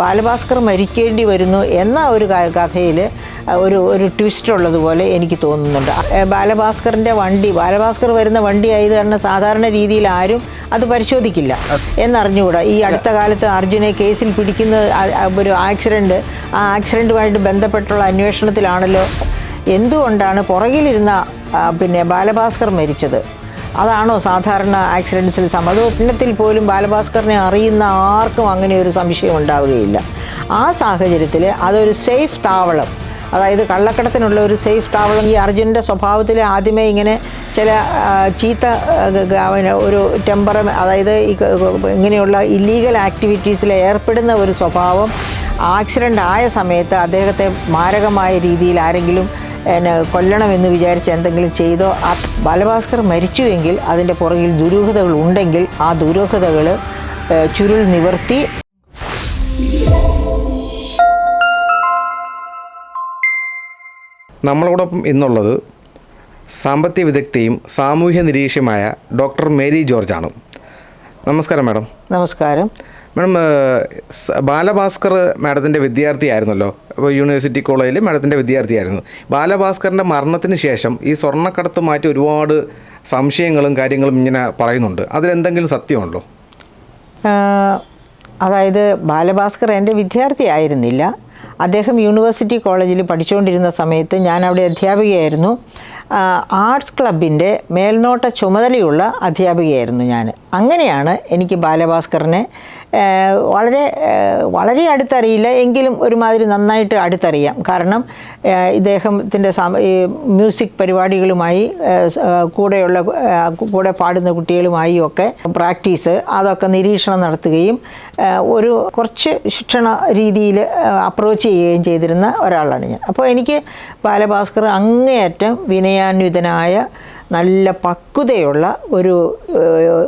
ബാലഭാസ്കർ മരിക്കേണ്ടി വരുന്നു എന്ന ഒരു കഥയിൽ ഒരു ഒരു ട്വിസ്റ്റ് ഉള്ളതുപോലെ എനിക്ക് തോന്നുന്നുണ്ട്. ബാലഭാസ്കറിന്റെ വണ്ടി ബാലഭാസ്കർ വരുന്ന വണ്ടി ആയത് കാരണം സാധാരണ രീതിയിൽ ആരും അത് പരിശോധിക്കില്ല എന്നറിഞ്ഞുകൂടാ. ഈ അടുത്ത കാലത്ത് അർജുനെ കേസിൽ പിടിക്കുന്ന ഒരു ആക്സിഡന്റ് ആ ആക്സിഡന്റുമായിട്ട് ബന്ധപ്പെട്ടുള്ള അന്വേഷണത്തിലാണല്ലോ എന്തുകൊണ്ടാണ് പുറകിലിരുന്ന പിന്നെ ബാലഭാസ്കർ മരിച്ചത്? അതാണോ സാധാരണ ആക്സിഡൻസിൽ സംഭവം? സമതോപ്നത്തിൽ പോലും ബാലഭാസ്കറിനെ അറിയുന്ന ആർക്കും അങ്ങനെ ഒരു സംശയം ഉണ്ടാവുകയില്ല. ആ സാഹചര്യത്തിൽ അതൊരു സേഫ് താവളം അതായത് കള്ളക്കടത്തിനുള്ള ഒരു സേഫ് താവളം ഈ അർജുന്റെ സ്വഭാവത്തിൽ ആദ്യമേ ഇങ്ങനെ ചില ചീത്ത ഒരു ടെമ്പറ അതായത് ഇങ്ങനെയുള്ള ഇല്ലീഗൽ ആക്ടിവിറ്റീസിൽ ഏർപ്പെടുന്ന ഒരു സ്വഭാവം ആക്സിഡന്റ് ആയ സമയത്ത് അദ്ദേഹത്തെ മാരകമായ രീതിയിൽ ആരെങ്കിലും എന്നെ കൊല്ലണമെന്ന് വിചാരിച്ച് എന്തെങ്കിലും ചെയ്തോ? ആ ബാലഭാസ്കർ മരിച്ചുവെങ്കിൽ അതിന്റെ പുറകിൽ ദുരൂഹതകൾ ഉണ്ടെങ്കിൽ ആ ദുരൂഹതകൾ ചുരുൾ നിവർത്തി. നമ്മളോടൊപ്പം ഇന്നുള്ളത് സാമ്പത്തിക വിദഗ്ധയും സാമൂഹ്യ നിരീക്ഷയുമായ ഡോക്ടർ മേരി ജോർജാണ്. നമസ്കാരം മാഡം. നമസ്കാരം. മാഡം ബാലഭാസ്കർ മാഡത്തിന്റെ വിദ്യാർത്ഥിയായിരുന്നല്ലോ. അപ്പോൾ യൂണിവേഴ്സിറ്റി കോളേജിൽ മാഡത്തിന്റെ വിദ്യാർത്ഥിയായിരുന്നു. ബാലഭാസ്കറിന്റെ മരണത്തിന് ശേഷം ഈ സ്വർണക്കടത്ത് മാറ്റി ഒരുപാട് സംശയങ്ങളും കാര്യങ്ങളും ഇങ്ങനെ പറയുന്നുണ്ട്. അതിലെന്തെങ്കിലും സത്യമുണ്ടോ? അതായത് ബാലഭാസ്കർ എന്റെ വിദ്യാർത്ഥിയായിരുന്നില്ല അദ്ദേഹം യൂണിവേഴ്സിറ്റി കോളേജിൽ പഠിച്ചുകൊണ്ടിരുന്ന സമയത്ത് ഞാൻ അവിടെ അധ്യാപികയായിരുന്നു. ആർട്സ് ക്ലബിന്റെ മേൽനോട്ട ചുമതലയുള്ള അധ്യാപികയായിരുന്നു ഞാൻ. അങ്ങനെയാണ് എനിക്ക് ബാലഭാസ്കറിനെ വളരെ വളരെ അടുത്തറിയില്ല. എങ്കിലും ഒരുമാതിരി നന്നായിട്ട് അടുത്തറിയാം. കാരണം ഇദ്ദേഹത്തിന്റെ സമ- മ്യൂസിക് പരിപാടികളുമായി കൂടെയുള്ള കൂടെ പാടുന്ന കുട്ടികളുമായി ഒക്കെ പ്രാക്ടീസ് അതൊക്കെ നിരീക്ഷണം നടത്തുകയും ഒരു കുറച്ച് ശിക്ഷണ രീതിയിൽ അപ്രോച്ച് ചെയ്യുകയും ചെയ്തിരുന്ന ഒരാളാണ് ഞാൻ. അപ്പോൾ എനിക്ക് ബാലഭാസ്കർ അങ്ങേയറ്റം വിനയാന്വിതനായ നല്ല പക്വതയുള്ള ഒരു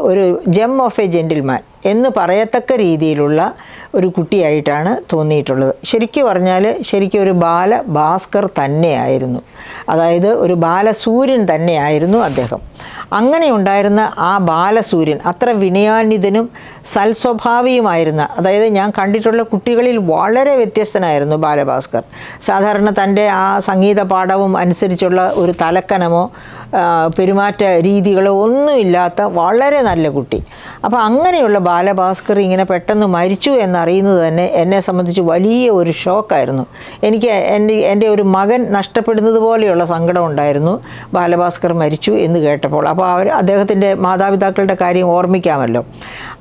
ഒരു ജെം ഓഫ് എ ജെന്റിൽമാൻ എന്ന് പറയത്തക്ക രീതിയിലുള്ള ഒരു കുട്ടിയായിട്ടാണ് തോന്നിയിട്ടുള്ളത്. ശരിക്കും പറഞ്ഞാൽ ശരിക്കും ഒരു ബാല ഭാസ്കർ തന്നെയായിരുന്നു. അതായത് ഒരു ബാലസൂര്യൻ തന്നെയായിരുന്നു അദ്ദേഹം. അങ്ങനെ ഉണ്ടായിരുന്ന ആ ബാലസൂര്യൻ അത്ര വിനയാന്വിതനും സൽസ്വഭാവിയുമായിരുന്ന അതായത് ഞാൻ കണ്ടിട്ടുള്ള കുട്ടികളിൽ വളരെ വ്യത്യസ്തനായിരുന്നു ബാലഭാസ്കർ. സാധാരണ തന്റെ ആ സംഗീത പാഠവും അനുസരിച്ചുള്ള ഒരു തലക്കനമോ പെരുമാറ്റ രീതികളോ ഒന്നുമില്ലാത്ത വളരെ നല്ല കുട്ടി. അപ്പോൾ അങ്ങനെയുള്ള ബാലഭാസ്കർ ഇങ്ങനെ പെട്ടെന്ന് മരിച്ചു എന്നറിയുന്നത് തന്നെ എന്നെ സംബന്ധിച്ച് വലിയ ഒരു ഷോക്കായിരുന്നു. എനിക്ക് എന്റെ എന്റെ ഒരു മകൻ നഷ്ടപ്പെടുന്നത് പോലെയുള്ള സങ്കടം ഉണ്ടായിരുന്നു. ബാലഭാസ്കർ മരിച്ചു എന്ന് കേട്ടപ്പോൾ. അപ്പോൾ അവർ അദ്ദേഹത്തിന്റെ മാതാപിതാക്കളുടെ കാര്യം ഓർമ്മിക്കാമല്ലോ.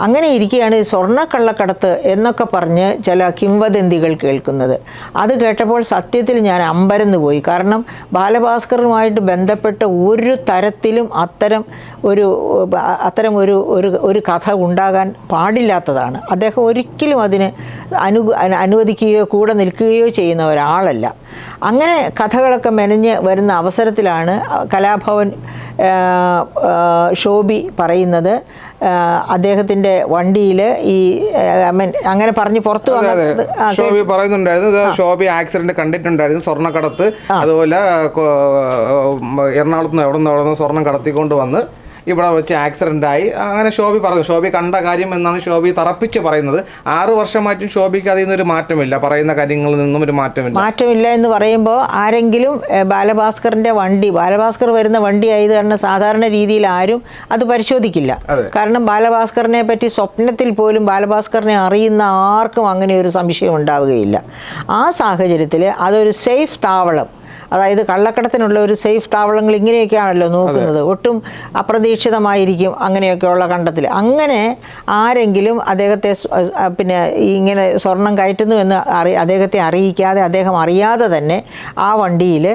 അങ്ങനെ ഇരിക്കുകയാണ് സ്വർണക്കള്ളക്കടത്ത് എന്നൊക്കെ പറഞ്ഞ് ചില കിംവദന്തികൾ കേൾക്കുന്നത്. അത് കേട്ടപ്പോൾ സത്യത്തിൽ ഞാൻ അമ്പരന്ന് പോയി. കാരണം ബാലഭാസ്കറുമായിട്ട് ബന്ധപ്പെട്ട ഒരു തരത്തിലും അത്തരം ഒരു അത്തരം ഒരു ഒരു കഥ ഉണ്ടാകാൻ പാടില്ലാത്തതാണ്. അദ്ദേഹം ഒരിക്കലും അതിന് അനു അനുവദിക്കുകയോ കൂടെ നിൽക്കുകയോ ചെയ്യുന്ന ഒരാളല്ല. അങ്ങനെ കഥകളൊക്കെ മെനഞ്ഞ് വരുന്ന അവസരത്തിലാണ് കലാഭവൻ ഷോബി പറയുന്നത് അദ്ദേഹത്തിന്റെ വണ്ടിയിൽ ഈ ഐ മീൻ അങ്ങനെ പറഞ്ഞ് പുറത്തു വന്നത് ഷോബി പറയുന്നുണ്ടായിരുന്നു ശോഭി ഷോബി ആക്സിഡന്റ് കണ്ടിട്ടുണ്ടായിരുന്നു സ്വർണക്കടത്ത്. അതുപോലെ എറണാകുളത്ത് നിന്ന് എവിടെ നിന്ന് എവിടെ നിന്ന് സ്വർണം കടത്തിക്കൊണ്ട് വന്ന് ഇവിടെ വെച്ച് ആക്സിഡന്റ് ആയി. അങ്ങനെ ഷോബി പറഞ്ഞു. ഷോബി കണ്ട കാര്യം എന്നാണ് ഷോബി തറപ്പിച്ച് പറയുന്നത്. ആറ് വർഷമായിട്ടും ഷോബിക്ക് അതിൽ നിന്നൊരു മാറ്റമില്ല. പറയുന്ന കാര്യങ്ങളിൽ നിന്നും ഒരു മാറ്റമില്ല. മാറ്റമില്ല എന്ന് പറയുമ്പോൾ ആരെങ്കിലും ബാലഭാസ്കറിന്റെ ബാലഭാസ്കറിന്റെ വണ്ടി ബാലഭാസ്കർ വരുന്ന വണ്ടി ആയത് കാരണം സാധാരണ രീതിയിൽ ആരും അത് പരിശോധിക്കില്ല. കാരണം ബാലഭാസ്കറിനെ പറ്റി സ്വപ്നത്തിൽ പോലും ബാലഭാസ്കറിനെ അറിയുന്ന ആർക്കും അങ്ങനെ ഒരു സംശയം ഉണ്ടാവുകയില്ല. ആ സാഹചര്യത്തിൽ അതൊരു സേഫ് താവളം. അതായത് കള്ളക്കടത്തിനുള്ള ഒരു സേഫ് താവളങ്ങൾ ഇങ്ങനെയൊക്കെയാണല്ലോ നോക്കുന്നത്. ഒട്ടും അപ്രതീക്ഷിതമായിരിക്കും അങ്ങനെയൊക്കെയുള്ള കണ്ടത്തിൽ അങ്ങനെ ആരെങ്കിലും അദ്ദേഹത്തെ പിന്നെ ഇങ്ങനെ സ്വർണം കയറ്റുന്നു എന്ന് അറി അദ്ദേഹത്തെ അറിയിക്കാതെ അദ്ദേഹം അറിയാതെ തന്നെ ആ വണ്ടിയിൽ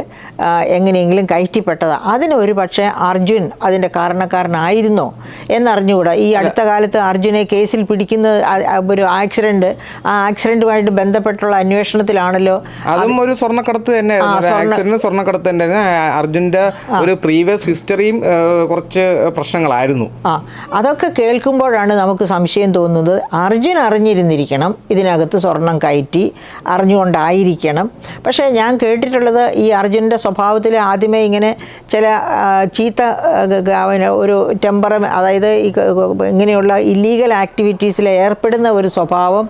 എങ്ങനെയെങ്കിലും കയറ്റിപ്പെട്ടതാണ് അതിന് ഒരു പക്ഷേ അർജുൻ അതിന്റെ കാരണക്കാരനായിരുന്നോ എന്നറിഞ്ഞുകൂടാ. ഈ അടുത്ത കാലത്ത് അർജുനെ കേസിൽ പിടിക്കുന്ന ഒരു ആക്സിഡന്റ് ആ ആക്സിഡന്റുമായിട്ട് ബന്ധപ്പെട്ടുള്ള അന്വേഷണത്തിലാണല്ലോ അതും ഒരു സ്വർണക്കടത്ത് ആ, ആക്സിഡന്റ് സ്വർണക്കടത്ത് തന്നെ അർജുന്റെ ഒരു പ്രീവിയസ് ഹിസ്റ്ററിയും കുറച്ച് പ്രശ്നങ്ങളായിരുന്നു. ആ അതൊക്കെ കേൾക്കുമ്പോഴാണ് നമുക്ക് സംശയം തോന്നുന്നത്. അർജുൻ അറിഞ്ഞിരുന്നിരിക്കണം ഇതിനകത്ത് സ്വർണം കയറ്റി അറിഞ്ഞുകൊണ്ടായിരിക്കണം. പക്ഷേ ഞാൻ കേട്ടിട്ടുള്ളത് ഈ അർജുന്റെ സ്വഭാവത്തിൽ ആദ്യമേ ഇങ്ങനെ ചില ചീത്ത ഒരു ടെമ്പറ അതായത് ഇങ്ങനെയുള്ള ഇല്ലീഗൽ ആക്ടിവിറ്റീസിൽ ഏർപ്പെടുന്ന ഒരു സ്വഭാവം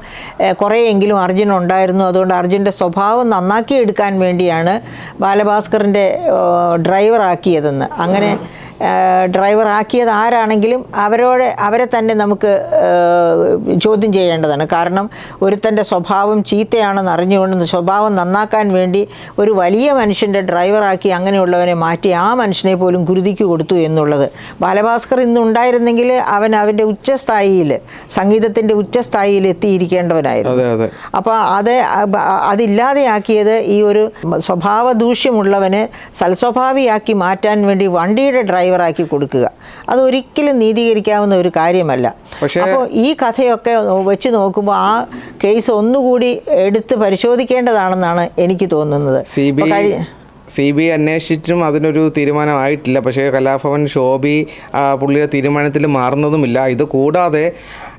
കുറേയെങ്കിലും അർജുൻ ഉണ്ടായിരുന്നു അതുകൊണ്ട് അർജുന്റെ സ്വഭാവം നന്നാക്കി എടുക്കാൻ വേണ്ടിയാണ് ബാലഭാസ്കറിന്റെ ഡ്രൈവറാക്കിയതെന്ന്. അങ്ങനെ ഡ്രൈവർ ആക്കിയത് ആരാണെങ്കിലും അവരോട് അവരെ തന്നെ നമുക്ക് ചോദ്യം ചെയ്യേണ്ടതാണ്. കാരണം ഒരുത്തന്റെ സ്വഭാവം ചീത്തയാണെന്ന് അറിഞ്ഞുകൊണ്ട് സ്വഭാവം നന്നാക്കാൻ വേണ്ടി ഒരു വലിയ മനുഷ്യന്റെ ഡ്രൈവറാക്കി അങ്ങനെയുള്ളവനെ മാറ്റി ആ മനുഷ്യനെ പോലും കുരുതിക്ക് കൊടുത്തു എന്നുള്ളത്. ബാലഭാസ്കർ ഇന്നുണ്ടായിരുന്നെങ്കിൽ അവൻ അവന്റെ ഉച്ചസ്ഥായിയിൽ സംഗീതത്തിന്റെ ഉച്ചസ്ഥായിയിൽ എത്തിയിരിക്കേണ്ടവനായിരുന്നു. അപ്പോൾ അത്. അതില്ലാതെയാക്കിയത് ഈ ഒരു സ്വഭാവ ദൂഷ്യമുള്ളവന് സൽസ്വഭാവിയാക്കി മാറ്റാൻ വേണ്ടി വണ്ടിയുടെ ഡ്രൈവറാക്കി കൊടുക്കുക. അത് ഒരിക്കലും നീതീകരിക്കാവുന്ന ഒരു കാര്യമല്ല. പക്ഷേ- അപ്പോൾ ഈ കഥയൊക്കെ വെച്ച് നോക്കുമ്പോൾ ആ കേസ് ഒന്നുകൂടി എടുത്ത് പരിശോധിക്കേണ്ടതാണെന്നാണ് എനിക്ക് തോന്നുന്നത്. സി ബി ഐ അന്വേഷിച്ചിട്ടും അതിനൊരു തീരുമാനമായിട്ടില്ല. പക്ഷേ കലാഭവൻ ഷോബി പുള്ളിയുടെ തീരുമാനത്തിൽ മാറുന്നതുമില്ല. ഇത് കൂടാതെ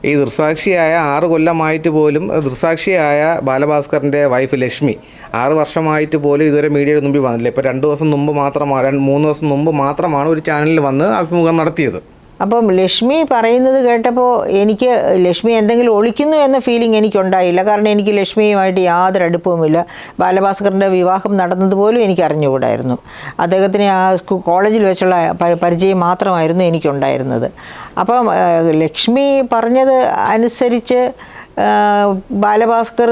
ഈ ദൃസാക്ഷിയായ ആറ് കൊല്ലമായിട്ട് പോലും ദൃസാക്ഷിയായ ബാലഭാസ്കറിന്റെ വൈഫ് ലക്ഷ്മി ആറ് വർഷമായിട്ട് പോലും ഇതുവരെ മീഡിയയുടെ മുമ്പിൽ വന്നില്ല. ഇപ്പോൾ രണ്ട് ദിവസം മുമ്പ് മാത്രമാണ് മൂന്ന് ദിവസം മുമ്പ് മാത്രമാണ് ഒരു ചാനലിൽ വന്ന് അഭിമുഖം നടത്തിയത്. അപ്പം ലക്ഷ്മി പറയുന്നത് കേട്ടപ്പോൾ എനിക്ക് ലക്ഷ്മി എന്തെങ്കിലും ഒളിക്കുന്നു എന്ന ഫീലിംഗ് എനിക്കുണ്ടായില്ല. കാരണം എനിക്ക് ലക്ഷ്മിയുമായിട്ട് യാതൊരു അടുപ്പവുമില്ല. ബാലഭാസ്കറിന്റെ വിവാഹം നടന്നതുപോലും എനിക്ക് അറിഞ്ഞുകൂടായിരുന്നു. അദ്ദേഹത്തിന് ആ കോളേജിൽ വെച്ചുള്ള പരിചയം മാത്രമായിരുന്നു എനിക്കുണ്ടായിരുന്നത്. അപ്പം ലക്ഷ്മി പറഞ്ഞത് അനുസരിച്ച് ബാലഭാസ്കർ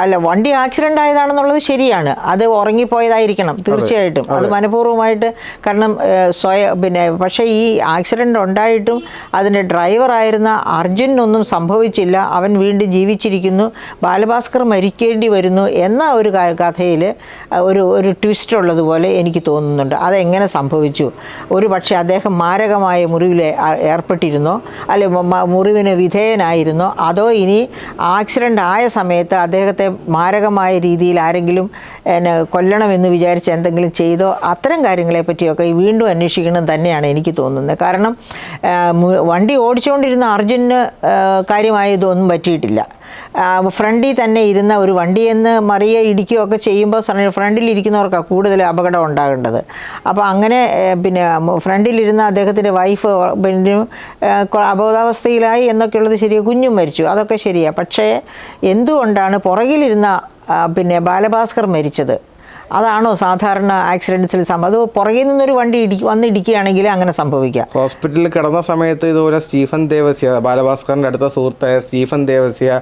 അല്ല വണ്ടി ആക്സിഡന്റ് ആയതാണെന്നുള്ളത് ശരിയാണ്. അത് ഉറങ്ങിപ്പോയതായിരിക്കണം തീർച്ചയായിട്ടും. അത് മനഃപൂർവമായിട്ട് കാരണം സ്വയം പിന്നെ പക്ഷേ ഈ ആക്സിഡന്റ് ഉണ്ടായിട്ടും അതിന്റെ ഡ്രൈവറായിരുന്ന അർജുനൊന്നും സംഭവിച്ചില്ല. അവൻ വീണ്ടും ജീവിച്ചിരിക്കുന്നു. ബാലഭാസ്കർ മരിക്കേണ്ടി വരുന്നു എന്ന ഒരു കഥയിൽ ഒരു ഒരു ട്വിസ്റ്റ് ഉള്ളതുപോലെ എനിക്ക് തോന്നുന്നുണ്ട്. അതെങ്ങനെ സംഭവിച്ചു? ഒരു പക്ഷേ അദ്ദേഹം മാരകമായ മുറിവിൽ ഏർപ്പെട്ടിരുന്നോ? അല്ലെ മുറിവിന് വിധേയനായിരുന്നോ? അതോ ഇനി ആക്സിഡന്റ് ആയ സമയത്ത് അദ്ദേഹത്തെ മാരകമായ രീതിയിൽ ആരെങ്കിലും എന്നെ കൊല്ലണമെന്ന് വിചാരിച്ച് എന്തെങ്കിലും ചെയ്തോ അത്തരം കാര്യങ്ങളെ പറ്റിയൊക്കെ വീണ്ടും അന്വേഷിക്കണം തന്നെയാണ് എനിക്ക് തോന്നുന്നത്. കാരണം വണ്ടി ഓടിച്ചുകൊണ്ടിരുന്ന അർജുന് ആ, കാര്യമായ ഇതൊന്നും പറ്റിയിട്ടില്ല. ഫ്രണ്ടിൽ തന്നെ ഇരുന്ന ഒരു വണ്ടിയെന്ന് മറിയ ഇടിക്കുകയൊക്കെ ചെയ്യുമ്പോൾ ഫ്രണ്ടിൽ ഇരിക്കുന്നവർക്കാണ് കൂടുതൽ അപകടം ഉണ്ടാകേണ്ടത്. അപ്പോൾ അങ്ങനെ പിന്നെ ഫ്രണ്ടിലിരുന്ന അദ്ദേഹത്തിന്റെ വൈഫ് പിന്നെ അബോധാവസ്ഥയിലായി എന്നൊക്കെയുള്ളത് ശരിയാണ് കുഞ്ഞും മരിച്ചു. അതൊക്കെ ശരിയാണ് പക്ഷേ എന്തുകൊണ്ടാണ് പുറകിലിരുന്ന പിന്നെ ബാലഭാസ്കർ മരിച്ചത്? അതാണോ സാധാരണ ആക്സിഡൻസിൽ സംഭവം? അത് പുറകിൽ നിന്നൊരു വണ്ടി ഇടി വന്നിടിക്കുകയാണെങ്കിൽ അങ്ങനെ സംഭവിക്കാം? ഹോസ്പിറ്റലിൽ കിടന്ന സമയത്ത് ഇതുപോലെ സ്റ്റീഫൻ ദേവസ്യ ബാലഭാസ്കറിന്റെ അടുത്ത സുഹൃത്തായ സ്റ്റീഫൻ ദേവസ്യ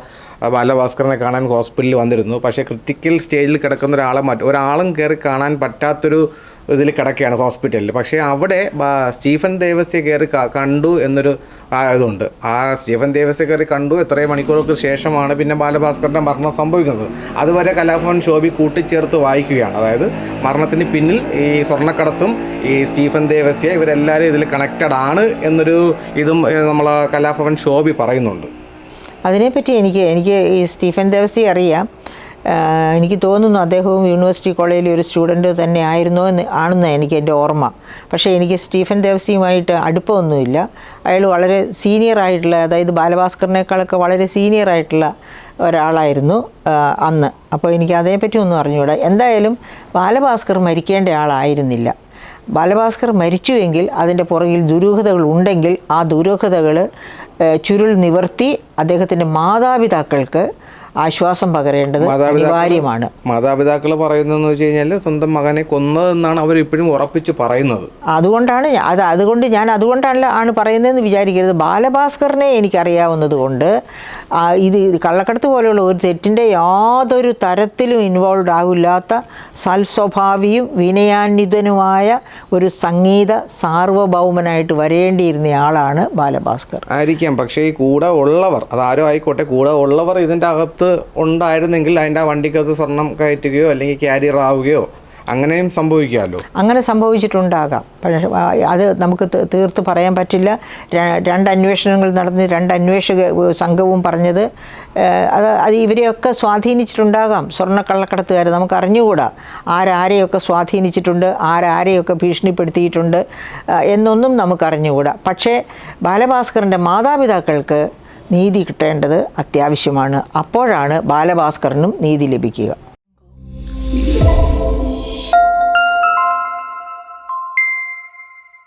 ബാലഭാസ്കറിനെ കാണാൻ ഹോസ്പിറ്റലിൽ വന്നിരുന്നു. പക്ഷേ ക്രിട്ടിക്കൽ സ്റ്റേജിൽ കിടക്കുന്ന ഒരാളെ മറ്റ് ഒരാളും കയറി കാണാൻ പറ്റാത്തൊരു ഇതിൽ കിടക്കുകയാണ് ഹോസ്പിറ്റലിൽ. പക്ഷേ അവിടെ സ്റ്റീഫൻ ദേവസ്യ കയറി കണ്ടു എന്നൊരു ഇതുണ്ട്. ആ സ്റ്റീഫൻ ദേവസ്യ കയറി കണ്ടു എത്രയും മണിക്കൂറുകൾക്ക് ശേഷമാണ് പിന്നെ ബാലഭാസ്കറിന്റെ മരണം സംഭവിക്കുന്നത്. അതുവരെ കലാഭവൻ ശോഭി കൂട്ടിച്ചേർത്ത് വായിക്കുകയാണ്. അതായത് മരണത്തിന് പിന്നിൽ ഈ സ്വർണക്കടത്തും ഈ സ്റ്റീഫൻ ദേവസ്യ ഇവരെല്ലാവരും ഇതിൽ കണക്റ്റഡ് ആണ് എന്നൊരു ഇതും നമ്മൾ കലാഭവൻ ശോഭി പറയുന്നുണ്ട്. അതിനെപ്പറ്റി എനിക്ക് എനിക്ക് ഈ സ്റ്റീഫൻ ദേവസ്യ അറിയാം. എനിക്ക് തോന്നുന്നു അദ്ദേഹവും യൂണിവേഴ്സിറ്റി കോളേജിലെ ഒരു സ്റ്റുഡന്റ് തന്നെ ആയിരുന്നോ എന്ന് ആണെന്ന് എനിക്ക് എന്റെ ഓർമ്മ. പക്ഷേ എനിക്ക് സ്റ്റീഫൻ ദേവസിയുമായിട്ട് അടുപ്പമൊന്നുമില്ല. അയാൾ വളരെ സീനിയർ ആയിട്ടുള്ള അതായത് ബാലഭാസ്കറിനേക്കാളൊക്കെ വളരെ സീനിയർ ആയിട്ടുള്ള ഒരാളായിരുന്നു അന്ന്. അപ്പോൾ എനിക്ക് അതേപ്പറ്റി ഒന്നും അറിഞ്ഞുകൂടാ. എന്തായാലും ബാലഭാസ്കർ മരിക്കേണ്ട ആളായിരുന്നില്ല. ബാലഭാസ്കർ മരിച്ചുവെങ്കിൽ അതിന്റെ പുറകിൽ ദുരൂഹതകൾ ഉണ്ടെങ്കിൽ ആ ദുരൂഹതകൾ ചുരുൾ നിവർത്തി അദ്ദേഹത്തിന്റെ മാതാപിതാക്കൾക്ക് ആശ്വാസം പകരേണ്ടത് അനിവാര്യമാണ്. മാതാപിതാക്കൾ പറയുന്നതെന്ന് വെച്ച് കഴിഞ്ഞാൽ സ്വന്തം മകനെ കൊന്നതെന്നാണ് അവർ ഇപ്പോഴും ഉറപ്പിച്ച് പറയുന്നത്. അതുകൊണ്ടാണ് അത് അതുകൊണ്ട് ഞാൻ അതുകൊണ്ടല്ല ആണ് പറയുന്നതെന്ന് വിചാരിക്കരുത്. ബാലഭാസ്കറിനെ എനിക്കറിയാവുന്നത് കൊണ്ട് ഇത് കള്ളക്കടത്ത് പോലെയുള്ള ഒരു തെറ്റിന്റെ യാതൊരു തരത്തിലും ഇൻവോൾവ് ആവില്ലാത്ത സൽസ്വഭാവിയും വിനയാന്വിതനുമായ ഒരു സംഗീത സാർവഭൗമനായിട്ട് വരേണ്ടിയിരുന്ന ആളാണ് ബാലഭാസ്കർ. ആയിരിക്കാം. പക്ഷേ ഈ കൂടെ ഉള്ളവർ അതാരോ ആയിക്കോട്ടെ കൂടെ ഉള്ളവർ ഇതിന്റെ അകത്ത് ഉണ്ടായിരുന്നെങ്കിൽ അതിന്റെ ആ വണ്ടിക്കകത്ത് സ്വർണം കയറ്റുകയോ അല്ലെങ്കിൽ ക്യാരിയർ ആവുകയോ അങ്ങനെയും സംഭവിക്കാമല്ലോ. അങ്ങനെ സംഭവിച്ചിട്ടുണ്ടാകാം. പക്ഷേ അത് നമുക്ക് തീർത്ത് പറയാൻ പറ്റില്ല. രണ്ട് അന്വേഷണങ്ങൾ നടന്ന് രണ്ട് അന്വേഷക സംഘവും പറഞ്ഞത് അത് അത് ഇവരെയൊക്കെ സ്വാധീനിച്ചിട്ടുണ്ടാകാം. സ്വർണക്കള്ളക്കടത്തുകാർ നമുക്ക് അറിഞ്ഞുകൂടാ. ആരാരെയൊക്കെ സ്വാധീനിച്ചിട്ടുണ്ട് ആരാരെയൊക്കെ ഭീഷണിപ്പെടുത്തിയിട്ടുണ്ട് എന്നൊന്നും നമുക്ക് അറിഞ്ഞുകൂടാ. പക്ഷേ ബാലഭാസ്കറിന്റെ മാതാപിതാക്കൾക്ക് നീതി കിട്ടേണ്ടത് അത്യാവശ്യമാണ്. അപ്പോഴാണ് ബാലഭാസ്കറിനും നീതി ലഭിക്കുക.